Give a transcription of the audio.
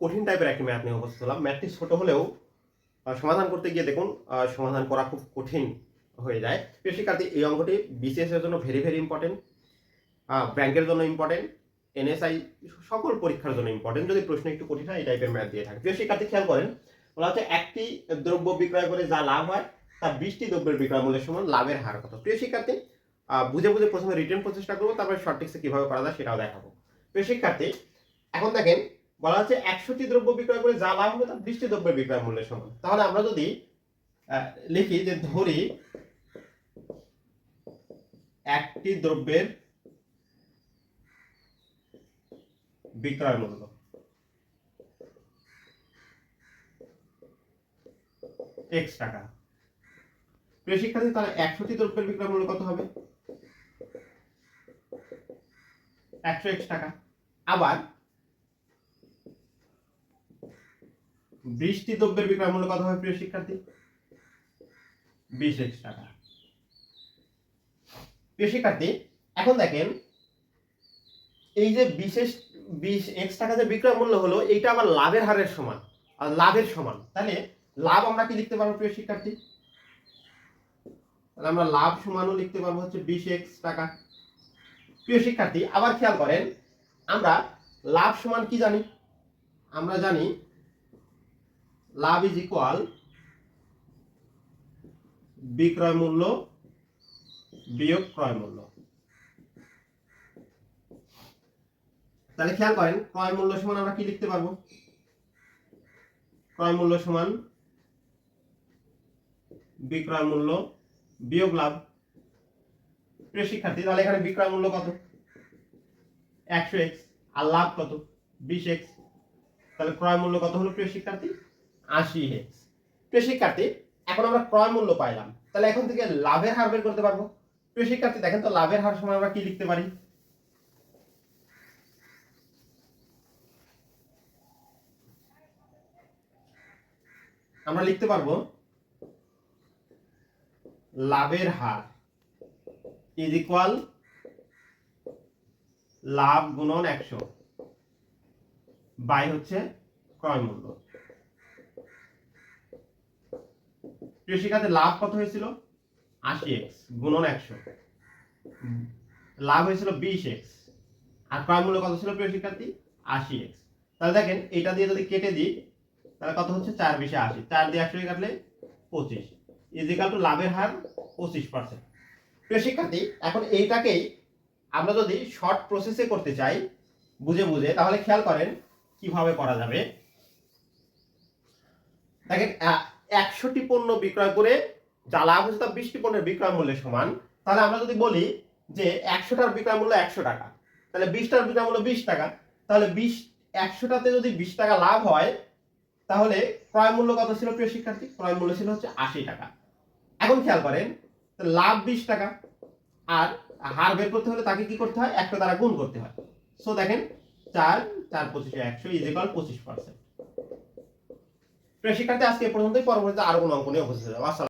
কঠিন টাইপের একটি ম্যাথ নিয়ে উপস্থিত হলাম। ম্যাথটি ছোট হলেও সমাধান করতে গিয়ে দেখুন সমাধান করা খুব কঠিন হয়ে যায়। প্রিয় শিক্ষার্থী, এই অঙ্কটি বিসিএস এর জন্য ভেরি ভেরি ইম্পর্টেন্ট ব্যাংকের জন্য ইম্পর্টেন্ট এনএসআই সকল পরীক্ষার জন্য ইম্পর্টেন্ট যদি প্রশ্ন একটু কঠিন হয়, এই টাইপের ম্যাথ দিয়ে থাকে। প্রিয় শিক্ষার্থী, খেয়াল করেন, বলা হচ্ছে একটি দ্রব্য বিক্রয় করে যা লাভ হয়, তা বিশটি দ্রব্যের বিক্রয় মূল্যের সমান লাভের হার কত? প্রিয় শিক্ষার্থী বুঝে বুঝে প্রথমে রিটার্ন প্রচেষ্টা করব, তারপরে শর্ট কীভাবে করা যায় সেটাও দেখাবো। প্রিয় শিক্ষার্থী, এখন দেখেন বলা হচ্ছে একশোটি দ্রব্য বিক্রয় করে যা লাভ হবে তা বিশটি দ্রব্যের বিক্রয় মূল্যের সমান। তাহলে আমরা যদি লিখি যে ধরি একটি দ্রব্যের বিক্রয় মূল্য। এক্স টাকা। প্রিয় শিক্ষার্থী, তাহলে একশোটি দ্রব্যের বিক্রয় মূল্য কত হবে? একশো এক্স টাকা। আবার বৃষ্টি দ্রব্যের বিক্রয় মূল্য কত হবে প্রিয় শিক্ষার্থী? বিশ এক্স টাকা। প্রিয় শিক্ষার্থী, এখন দেখেন, এই যে বিশেষ, বিশ এক্স টাকা যে বিক্রয় মূল্য হলো, এইটা আবার লাভের হারের সমান আর লাভের সমান। তাহলে লাভ আমরা কি লিখতে পারব প্রিয় শিক্ষার্থী? তাহলে আমরা লাভ সমানও লিখতে পারব হচ্ছে বিশ এক্স টাকা। প্রিয় শিক্ষার্থী, আবার খেয়াল করেন, আমরা লাভ সমান কি জানি? আমরা জানি লাভ ইজ ইকুয়াল, বিক্রয় মূল্য, বিয়োগ ক্রয় মূল্য। তাহলে খেয়াল করেন, ক্রয় মূল্য সমান আমরা কি লিখতে পারব? ক্রয় মূল্য সমান বিক্রয় মূল্য, বিয়োগ লাভ। প্রিয় শিক্ষার্থী, তাহলে এখানে বিক্রয় মূল্য কত? একশো এক্স, আর লাভ কত? বিশ এক্স। তাহলে ক্রয় মূল্য কত হলো প্রিয় শিক্ষার্থী? আশি এক্স প্রিয় শিক্ষার্থী এখন আমরা ক্রয় মূল্য পাইলাম। তাহলে এখন থেকে লাভের হার বের করতে পারব। প্রিয় শিক্ষার্থী দেখেন তো লাভের হার সময় আমরা কি লিখতে পারি? আমরা লিখতে পারব, লাভের হার ইজ ইকুয়াল লাভ গুণন একশো বাই হচ্ছে ক্রয় মূল্য। শিক্ষার্থী, লাভ কত হয়েছিল? আশি এক্স গুণন একশো। লাভ হয়েছিল বিশ এক্স আর ক্রয় মূল্য কত ছিল প্রিয় শিক্ষার্থী? আশি এক্স তাহলে দেখেন, এটা দিয়ে যদি কেটে দিই, তাহলে কত হচ্ছে? চার বিশে আশি। চার দিয়ে একশো কাটলে পঁচিশ। ইজিকাল টু লাভের হার পঁচিশ পার্সেন্ট প্রিয় শিক্ষার্থী, এখন এইটাকেই আমরা যদি শর্ট প্রসেসে করতে চাই, বুঝে বুঝে, তাহলে খেয়াল করেন কীভাবে করা যাবে। দেখেন একশোটি পণ্য বিক্রয় করে যা লাভ হচ্ছে তা বিশটি পণ্যের বিক্রয় মূল্যের সমান। তাহলে আমরা যদি বলি যে একশোটার বিক্রয় মূল্য একশো টাকা, তাহলে বিশটার বিক্রয় মূল্য বিশ টাকা। তাহলে বিশ, একশোটাতে যদি বিশ টাকা লাভ হয়, তাহলে ক্রয় মূল্য কত ছিল প্রিয় শিক্ষার্থী? ক্রয় মূল্য ছিল হচ্ছে আশি টাকা। এখন খেয়াল করেন লাভ বিশ টাকা, আর হার বের করতে হলে তাকে কি করতে হয়? একটা দ্বারা গুণ করতে হয়। সো দেখেন, চার চার পঁচিশে একশো ইজিকাল পঁচিশ পার্সেন্ট প্রিয় শিক্ষার্থী আজকে পর্যন্তই পরবর্তীতে আরও কোনো অঙ্ক নিয়ে উপস্থিত